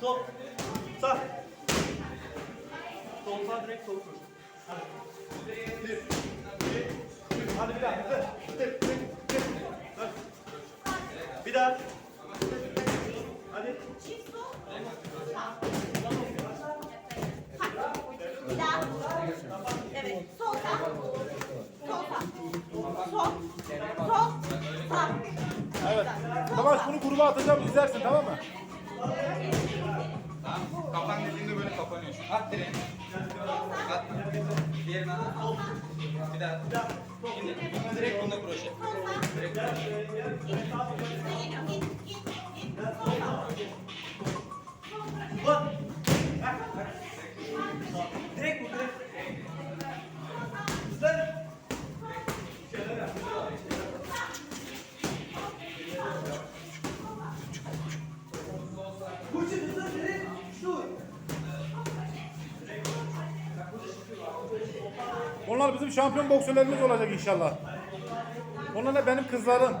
Sol. Sağ. Sol sağ direkt sol koş. Hadi. Bir. Bir. Bir. Hadi bir daha. Hadi. Bir. Bir. Bir. Hadi. Bir daha. Hadi. Bir daha. Evet. Sol sağ. Sol sağ. Sol. Sol. Sağ. Evet. Savaş bunu gruba atacağım izlersin tamam mı? Tamam. Kapan dediğinde böyle kapanıyor. Şu At direğini. At. Diğerini at. Bir daha. Şimdi direkt bunda kroşe. Direkt kroşe. Onlar bizim şampiyon boksörlerimiz olacak inşallah. Onlar da benim kızlarım.